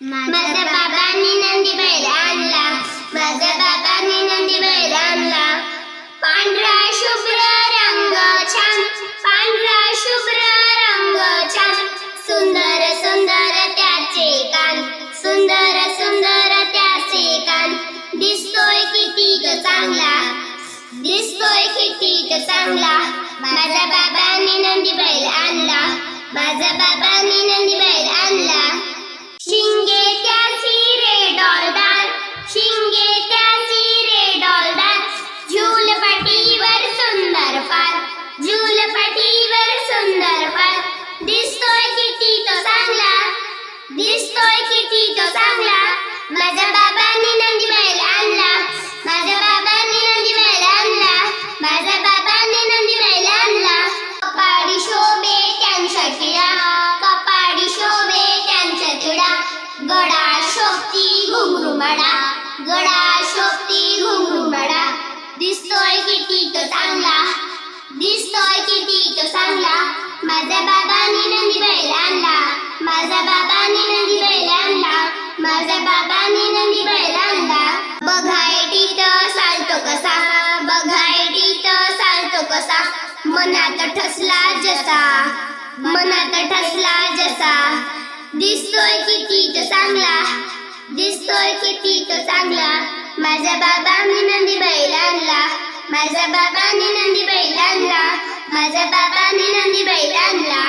माझ्या बाबांनी नंदी बैल आणला माझ्या बाबांनी नंदी बैल आणला पांढरा शुभ्र रंग छान. पांढरा शुभ्र रंग छान. सुंदर सुंदर त्याचे कान. सुंदर सुंदर त्याचे कान. दिसतोय किती चांगला. दिसतोय किती चांगला. माझ्या बाबांनी नंदी बैल दिसतोय किती तो चांगला. दिसतोय किती तो चांगला. माझ्या बाबांनी नंदी बैल आणला. माझ्या बाबांनी नंदी बैल आणला. माझ्या बाबांनी नंदी बैल आणला. कपाडी शोभे त्यांचा टिळा कपाडी शोभे त्यांचा टिळा गडा शोभती घुंगरू गडा शोभती घुंगरू दिसतोय किती तो चांगला. दिसतोय किती तो चांगला. माझ्या कसा मनात ठसला जसा. मनात ठसला जसा. दिसतोय किती तो चांगला. दिसतोय किती तो चांगला. माझ्या बाबांनी नंदी बैल आणला माझ्या बाबांनी नंदी बैल आणला माझ्या बाबांनी नंदी बैल आणला